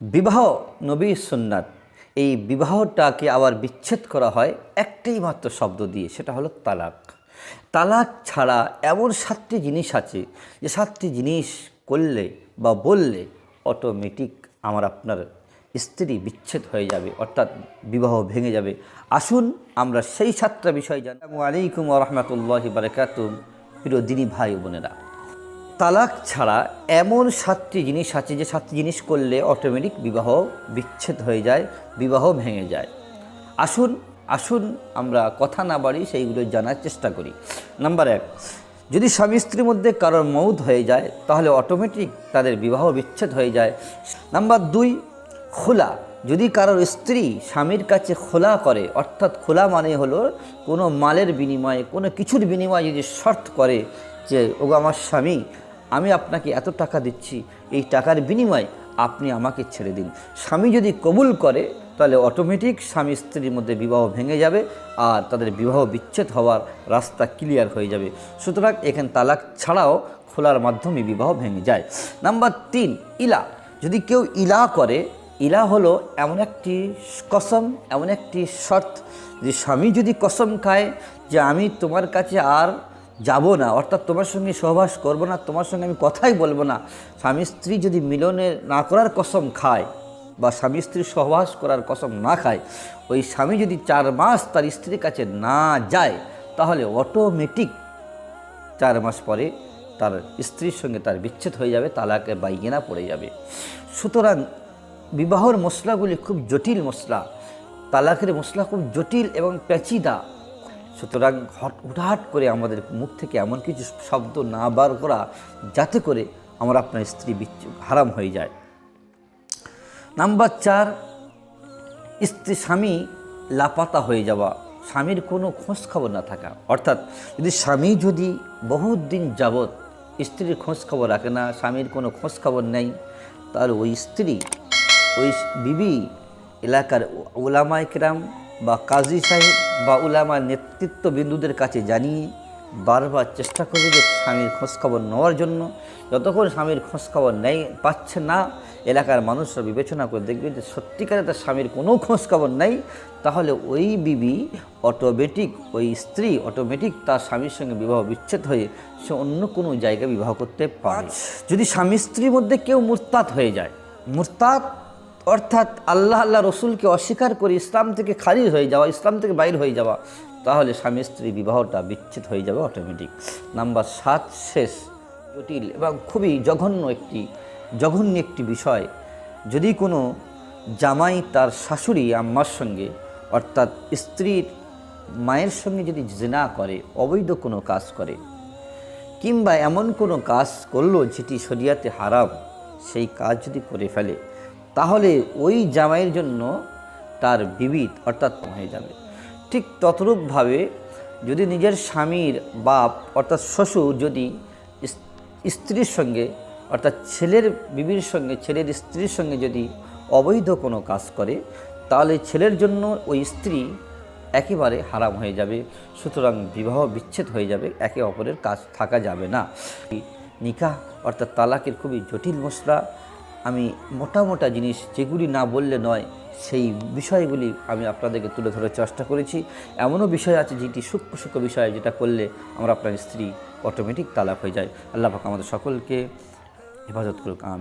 বিবাহ নবী সুন্নাত। এই বিবাহটাকে আবার বিচ্ছেদ করা হয় একটাই মাত্র শব্দ দিয়ে, সেটা হলো তালাক। তালাক ছাড়া এমন সাতটি জিনিস আছে, যে সাতটি জিনিস করলে বা বললে অটোমেটিক আমার আপনার স্ত্রী বিচ্ছেদ হয়ে যাবে, অর্থাৎ বিবাহ ভেঙে যাবে। আসুন আমরা সেই সাতটা বিষয় জানি আলাইকুম রহমতুল্লাহ বারকাতুম প্রিয় দিনী ভাই বোনেরা তালাক ছাড়া এমন সাতটি জিনিস আছে যে সাতটি জিনিস করলে অটোমেটিক বিবাহ বিচ্ছেদ হয়ে যায়, বিবাহ ভেঙে যায়। আসুন আসুন আমরা কথা না বাড়ি সেইগুলো জানার চেষ্টা করি। নাম্বার এক, যদি স্বামী স্ত্রীর মধ্যে কারোর মৌত হয়ে যায়, তাহলে অটোমেটিক তাদের বিবাহ বিচ্ছেদ হয়ে যায়। নাম্বার দুই, খোলা, যদি কারোর স্ত্রী স্বামীর কাছে খোলা করে, অর্থাৎ খোলা মানে হলো কোনো মালের বিনিময়ে, কোনো কিছুর বিনিময়ে যদি শর্ত করে যে, ওগো, আমার স্বামী আমি আপনাকে এত টাকা দিচ্ছি, এই টাকার বিনিময়ে আপনি আমাকে ছেড়ে দিন। স্বামী যদি কবুল করে, তাহলে অটোমেটিক স্বামী স্ত্রীর মধ্যে বিবাহ ভেঙে যাবে আর তাদের বিবাহ বিচ্ছেদ হওয়ার রাস্তা ক্লিয়ার হয়ে যাবে। সুতরাং এখানে তালাক ছাড়াও খোলার মাধ্যমে বিবাহ ভেঙে যায়। নাম্বার তিন, ইলা। যদি কেউ ইলা করে, ইলা হলো এমন একটি কসম, এমন একটি শর্ত যে স্বামী যদি কসম খায় যে আমি তোমার কাছে আর যাব না, অর্থাৎ তোমার সঙ্গে সহবাস করব না, তোমার সঙ্গে আমি কথাই বলব না। স্বামী স্ত্রী যদি মিলনে না করার কসম খায় বা স্বামী স্ত্রীর সহবাস করার কসম না খায়, ওই স্বামী যদি চার মাস তার স্ত্রীর কাছে না যায়, তাহলে অটোমেটিক চার মাস পরে তার স্ত্রীর সঙ্গে তার বিচ্ছেদ হয়ে যাবে তালাকে বাইগেনা পড়ে যাবে। সুতরাং বিবাহর মশলাগুলি খুব জটিল মশলা, তালাকের মশলা খুব জটিল এবং পেঁচিদা সুতরাং হট, হুটহাট করে আমাদের মুখ থেকে এমন কিছু শব্দ না বার করা, যাতে করে আমার আপনার স্ত্রী হারাম হয়ে যায়। নাম্বার চার, স্ত্রী, স্বামী লাপাতা হয়ে যাওয়া। স্বামীর কোনো খোঁজ খবর না থাকা। অর্থাৎ, যদি স্বামী যদি বহুত দিন যাবৎ স্ত্রীর খোঁজ খবর রাখে না, স্বামীর কোনো খোঁজ খবর নেই, তাহলে ওই স্ত্রী, ওই বিবি, এলাকার ওলামা একরাম বা কাজী সাহেব বা উলামা নেতৃত্ব বিন্দুদের কাছে জানিয়ে বারবার চেষ্টা করবে যে স্বামীর খোঁজখবর নেওয়ার জন্য। যতক্ষণ স্বামীর খোঁজখবর নেই পাচ্ছে না এলাকার মানুষরা বিবেচনা করে দেখবে যে সত্যিকারে তার স্বামীর কোনো খোঁজখবর নেই তাহলে ওই বিবি অটোমেটিক ওই স্ত্রী অটোমেটিক তার স্বামীর সঙ্গে বিবাহ বিচ্ছেদ হয়ে সে অন্য কোনো জায়গায় বিবাহ করতে পারে যদি স্বামী স্ত্রীর মধ্যে কেউ মুরতাদ হয়ে যায় মুরতাদ অর্থাৎ আল্লাহ আল্লাহ রসুলকে অস্বীকার করে ইসলাম থেকে খারিজ হয়ে যাওয়া, ইসলাম থেকে বাইর হয়ে যাওয়া, তাহলে স্বামী স্ত্রী বিবাহটা বিচ্ছেদ হয়ে যাবে অটোমেটিক নাম্বার সাত, শেষ, জটিল এবং খুবই জঘন্য একটি জঘন্য একটি বিষয়। যদি কোনো জামাই তার শাশুড়ি, আম্মার সঙ্গে, অর্থাৎ স্ত্রীর মায়ের সঙ্গে যদি জেনা করে, অবৈধ কোনো কাজ করে, কিংবা এমন কোনো কাজ করল যেটি শরিয়াতে হারাম, সেই কাজ যদি করে ফেলে তাহলে ওই জামাইয়ের জন্য তার বিবিধ অর্থাৎ হয়ে যাবে। ঠিক ততরূপভাবে যদি নিজের স্বামীর বাপ অর্থাৎ শ্বশুর যদি স্ত্রীর সঙ্গে অর্থাৎ ছেলের বিবির সঙ্গে, ছেলের স্ত্রীর সঙ্গে যদি অবৈধ কোনো কাজ করে, তাহলে ছেলের জন্য ওই স্ত্রী একেবারে হারাম হয়ে যাবে। সুতরাং বিবাহ বিচ্ছেদ হয়ে যাবে, একে অপরের কাজ থাকা যাবে না। নিকাহ অর্থাৎ তালাকের খুবই জটিল মশলা আমি মোটা মোটা জিনিস যেগুলি না বললে নয়, সেই বিষয়গুলি আমি আপনাদেরকে তুলে ধরার চেষ্টা করেছি। এমনও বিষয় আছে যেটি সূক্ষ্ম সূক্ষ্ম বিষয় যেটা করলে আমার আপনার স্ত্রী অটোমেটিক তালাক হয়ে যায়। আল্লাহ পাক আমাদের সকলকে হেফাজত করুক, আমিন।